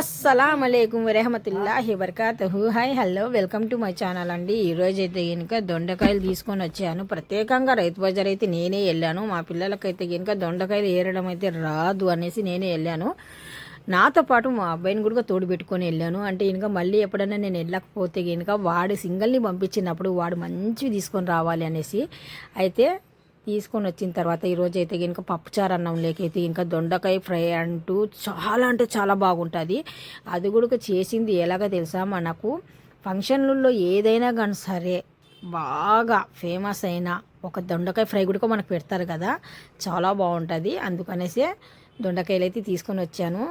అస్సలం అయికం వరహమతుల్లాహి వరకాతహు hi hello welcome to my channel అండి. ఈరోజు అయితే కనుక దొండకాయలు తీసుకొని వచ్చాను. ప్రత్యేకంగా రైతు బజార్ అయితే నేనే వెళ్ళాను. మా పిల్లలకైతే కనుక దొండకాయలు ఏరడం అయితే రాదు అనేసి నేనే వెళ్ళాను. నాతో పాటు మా అబ్బాయిని కూడా తోడు పెట్టుకొని వెళ్ళాను. అంటే ఇంకా మళ్ళీ ఎప్పుడైనా నేను వెళ్ళకపోతే కనుక వాడు సింగల్ని పంపించినప్పుడు వాడు మంచివి తీసుకొని రావాలి అనేసి. అయితే తీసుకొని వచ్చిన తర్వాత ఈరోజు అయితే కనుక పప్పుచారు అన్నం లేకైతే ఇంకా దొండకాయ ఫ్రై అంటూ చాలా అంటే చాలా బాగుంటుంది. అది కూడా చేసింది ఎలాగ తెలుసా? మనకు ఫంక్షన్లలో ఏదైనా కానీ సరే బాగా ఫేమస్ అయిన ఒక దొండకాయ ఫ్రై కూడా మనకు పెడతారు కదా. చాలా బాగుంటుంది. అందుకనేసే దొండకాయలు అయితే తీసుకొని వచ్చాను.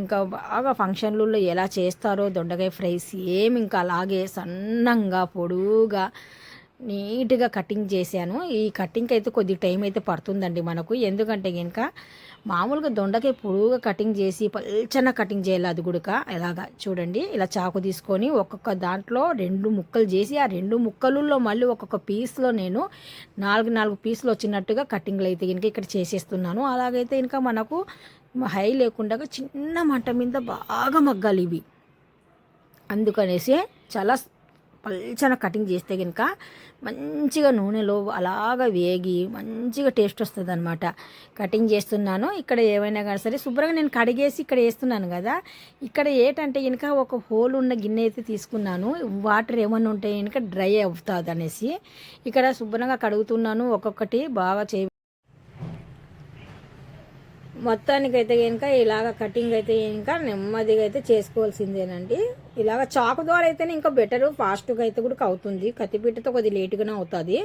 ఇంకా బాగా ఫంక్షన్లలో ఎలా చేస్తారో దొండకాయ ఫ్రై సేమ్ ఇంకా అలాగే సన్నంగా పొడుగా నీట్గా కటింగ్ చేశాను. ఈ కటింగ్కి అయితే కొద్ది టైం అయితే పడుతుందండి మనకు. ఎందుకంటే కనుక మామూలుగా దొండకాయ పొడుగా కటింగ్ చేసి పల్చన కటింగ్ చేయాలి అది గుడక. ఇలాగా చూడండి. ఇలా చాకు తీసుకొని ఒక్కొక్క దాంట్లో రెండు ముక్కలు చేసి ఆ రెండు ముక్కలలో మళ్ళీ ఒక్కొక్క పీస్లో నేను నాలుగు నాలుగు పీసులు వచ్చినట్టుగా కటింగ్లు అయితే కనుక ఇక్కడ చేసేస్తున్నాను. అలాగైతే ఇంకా మనకు హై లేకుండా చిన్న మంట మీద బాగా మగ్గాలి ఇవి. అందుకనేసి చాలా పల్చన కటింగ్ చేస్తే కనుక మంచిగా నూనెలో అలాగా వేగి మంచిగా టేస్ట్ వస్తుంది అనమాట కటింగ్ చేస్తున్నాను. ఇక్కడ ఏమైనా కానీ సరే శుభ్రంగా నేను కడిగేసి ఇక్కడ వేస్తున్నాను కదా. ఇక్కడ ఏంటంటే కనుక ఒక హోల్ ఉన్న గిన్నె అయితే తీసుకున్నాను. వాటర్ ఏమైనా ఉంటే కనుక డ్రై అవుతుంది అనేసి ఇక్కడ శుభ్రంగా కడుగుతున్నాను. ఒక్కొక్కటి బాగా చే మొత్తానికి అయితే కనుక ఇలాగ కటింగ్ అయితే ఇంకా నెమ్మదిగా అయితే చేసుకోవాల్సిందేనండి. ఇలాగ చాకు ద్వారా అయితేనే ఇంకా బెటర్ ఫాస్ట్గా అయితే కూడా అవుతుంది. కత్తిపీటతో కొద్దిగా లేటుగానే అవుతుంది.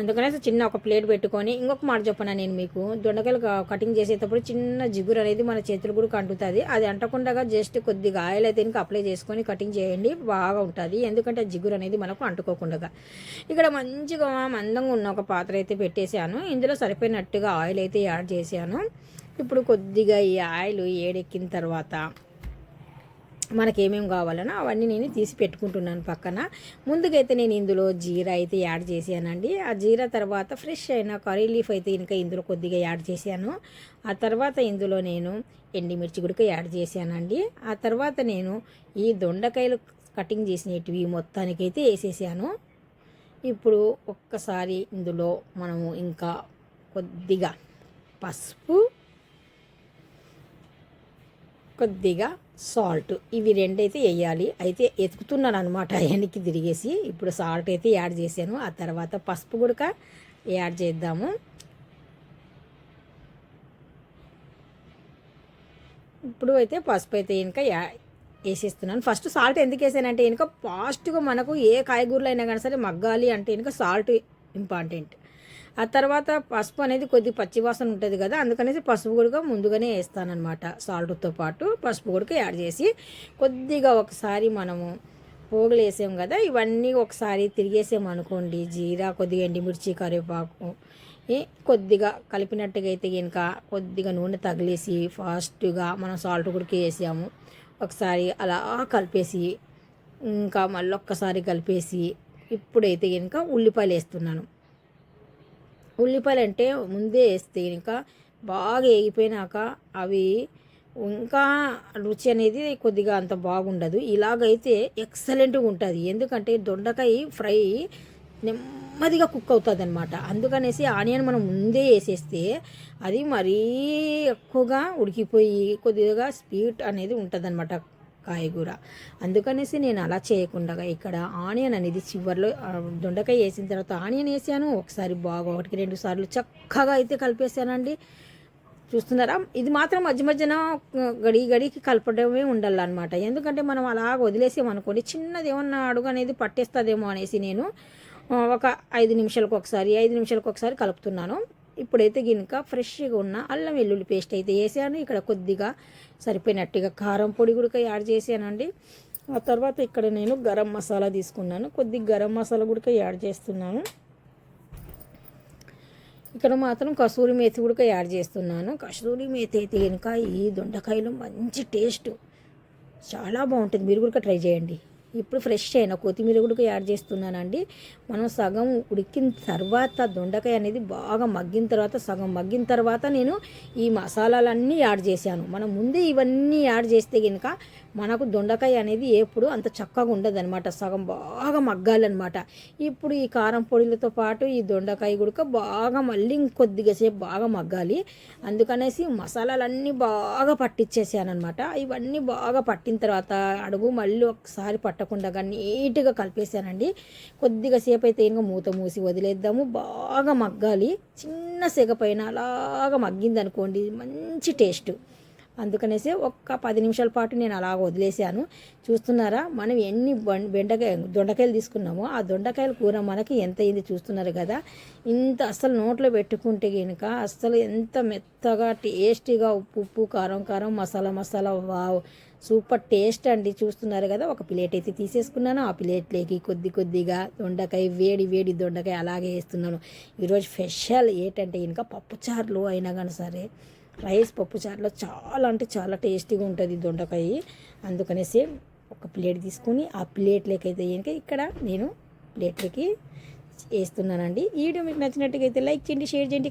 అందుకనే చిన్న ఒక ప్లేట్ పెట్టుకొని ఇంకొక మాట చెప్పనా నేను మీకు? దొండకాయలు కటింగ్ చేసేటప్పుడు చిన్న జిగురు అనేది మన చేతులు కూడా కంటుతుంది. అది అంటకుండా జస్ట్ కొద్దిగా ఆయిల్ అయితే ఇంకా అప్లై చేసుకొని కటింగ్ చేయండి బాగా ఉంటుంది. ఎందుకంటే జిగురు అనేది మనకు అంటుకోకుండా ఇక్కడ మంచిగా మందంగా ఉన్న ఒక పాత్ర అయితే పెట్టేశాను. ఇందులో సరిపోయినట్టుగా ఆయిల్ అయితే యాడ్ చేశాను. ఇప్పుడు కొద్దిగా ఈ ఆయిల్ ఏడెక్కిన తర్వాత మనకేమేమి కావాలనో అవన్నీ నేను తీసి పెట్టుకుంటున్నాను పక్కన. ముందుకైతే నేను ఇందులో జీరా అయితే యాడ్ చేశానండి. ఆ జీరా తర్వాత ఫ్రెష్ అయిన కర్రీ లీఫ్ అయితే ఇంకా ఇందులో కొద్దిగా యాడ్ చేశాను. ఆ తర్వాత ఇందులో నేను ఎండిమిర్చి గుడిక యాడ్ చేశానండి. ఆ తర్వాత నేను ఈ దొండకాయలు కటింగ్ చేసినవి మొత్తానికైతే వేసేసాను. ఇప్పుడు ఒక్కసారి ఇందులో మనము ఇంకా కొద్దిగా పసుపు కొద్దిగా సాల్ట్ ఇవి రెండైతే వేయాలి. అయితే ఎతుకుతున్నాను అనమాట వెనక్కి తిరిగేసి. ఇప్పుడు సాల్ట్ అయితే యాడ్ చేశాను. ఆ తర్వాత పసుపు కూడా యాడ్ చేద్దాము. ఇప్పుడు అయితే పసుపు అయితే ఇంకా వేసేస్తున్నాను. ఫస్ట్ సాల్ట్ ఎందుకు వేసానంటే వెనుక ఫాస్ట్గా మనకు ఏ కాయగూరలు అయినా కానీ సరే మగ్గాలి అంటే వెనుక సాల్ట్ ఇంపార్టెంట్. ఆ తర్వాత పసుపు అనేది కొద్ది పచ్చివాసన ఉంటుంది కదా అందుకనేసి పసుపు కూడా ముందుగానే వేస్తానమాట సాల్ట్తో పాటు పసుపు కూడా యాడ్ చేసి కొద్దిగా ఒకసారి మనము పోగులు వేసాం కదా ఇవన్నీ ఒకసారి తిరిగేసామనుకోండి జీరా కొద్దిగా ఎండిమిర్చి కరివేపాకు కొద్దిగా కలిపినట్టుగా అయితే కనుక కొద్దిగా నూనె తగిలేసి ఫాస్ట్గా మనం సాల్ట్ కొడుకు వేసాము. ఒకసారి అలా కలిపేసి ఇంకా మళ్ళీ ఒక్కసారి కలిపేసి ఇప్పుడైతే కనుక ఉల్లిపాయలు వేస్తున్నాను. ఉల్లిపాయలు అంటే ముందే వేస్తే ఇంకా బాగా వేగిపోయినాక అవి ఇంకా రుచి అనేది కొద్దిగా అంత బాగుండదు. ఇలాగైతే ఎక్సలెంట్గా ఉంటుంది. ఎందుకంటే దొండకాయ ఫ్రై నెమ్మదిగా కుక్ అవుతుంది అనమాట అందుకనేసి ఆనియన్ మనం ముందే వేసేస్తే అది మరీ ఎక్కువగా ఉడికిపోయి కొద్దిగా స్వీట్ అనేది ఉంటుంది అనమాట కాయగూర అందుకనేసి నేను అలా చేయకుండా ఇక్కడ ఆనియన్ అనేది చివరిలో దొండకాయ వేసిన తర్వాత ఆనియన్ వేసాను. ఒకసారి బాగా ఒకటికి రెండు సార్లు చక్కగా అయితే కలిపేసానండి. చూస్తున్నారా? ఇది మాత్రం మధ్య మధ్యన గడి గడికి కలపడమే ఉండాలన్నమాట. ఎందుకంటే మనం అలా వదిలేసామనుకోండి చిన్నది ఏమన్నా అడుగు అనేది పట్టేస్తుందేమో అనేసి నేను ఒక ఐదు నిమిషాలకు ఒకసారి ఐదు నిమిషాలకు ఒకసారి కలుపుతున్నాను. ఇప్పుడైతే గినక ఫ్రెష్గా ఉన్న అల్లం వెల్లుల్లి పేస్ట్ అయితే వేసాను. ఇక్కడ కొద్దిగా సరిపోయినట్టుగా కారం పొడి కూడా యాడ్ చేశానండి. ఆ తర్వాత ఇక్కడ నేను గరం మసాలా తీసుకున్నాను. కొద్దిగా గరం మసాలా కూడా యాడ్ చేస్తున్నాను. ఇక్కడ మాత్రం కసూరి మేతి కూడా యాడ్ చేస్తున్నాను. కసూరి మేతి అయితే కనుక ఈ దొండకాయలు మంచి టేస్ట్. చాలా బాగుంటుంది. మీరు కూడా ట్రై చేయండి. ఇప్పుడు ఫ్రెష్ అయిన కొత్తిమీర కూడా యాడ్ చేస్తున్నానండి. మనం సగం ఉడికిన తర్వాత దొండకాయ అనేది బాగా మగ్గిన తర్వాత సగం మగ్గిన తర్వాత నేను ఈ మసాలాలన్నీ యాడ్ చేశాను. మనం ముందే ఇవన్నీ యాడ్ చేస్తే కనుక మనకు దొండకాయ అనేది ఎప్పుడు అంత చక్కగా ఉండదు అనమాట సగం బాగా మగ్గాలన్నమాట. ఇప్పుడు ఈ కారం పొడిలతో పాటు ఈ దొండకాయ కూడా బాగా మళ్ళీ ఇంకొద్దిగా సేపు బాగా మగ్గాలి. అందుకనేసి మసాలాలన్నీ బాగా పట్టించేసానమాట ఇవన్నీ బాగా పట్టిన తర్వాత అడుగు మళ్ళీ ఒకసారి పట్టకుండా నీట్గా కలిపేసానండి. కొద్దిగా సేపు అయితే ఇంకా మూత మూసి వదిలేద్దాము. బాగా మగ్గాలి. చిన్న సెగ పైన అలాగా మగ్గింది అనుకోండి మంచి టేస్ట్. అందుకనేసి ఒక్క పది నిమిషాల పాటు నేను అలా వదిలేసాను చూస్తున్నారా మనం ఎన్ని బెండకాయ దొండకాయలు తీసుకున్నామో ఆ దొండకాయల కూర మనకి ఎంత అయింది చూస్తున్నారు కదా. ఇంత అస్సలు నోట్లో పెట్టుకుంటే కనుక అస్సలు ఎంత మెత్తగా టేస్టీగా ఉప్పు ఉప్పు కారం కారం masala masala wow super taste అండి. చూస్తున్నారు కదా ఒక ప్లేట్ అయితే తీసేసుకున్నాను. ఆ ప్లేట్లోకి కొద్ది కొద్దిగా దొండకాయ వేడి వేడి దొండకాయ అలాగే వేస్తున్నాను. ఈరోజు స్పెషల్ ఏంటంటే ఇంకా పప్పుచారులు అయినా కానీ సరే రైస్ పప్పుచారులో చాలా అంటే చాలా టేస్టీగా ఉంటుంది దొండకాయ. అందుకనేసి ఒక ప్లేట్ తీసుకొని ఆ ప్లేట్లోకి అయితే కనుక ఇక్కడ నేను ప్లేట్లోకి వేస్తున్నానండి. ఈ వీడియో మీకు నచ్చినట్టుగా అయితే లైక్ చేయండి షేర్ చేయండి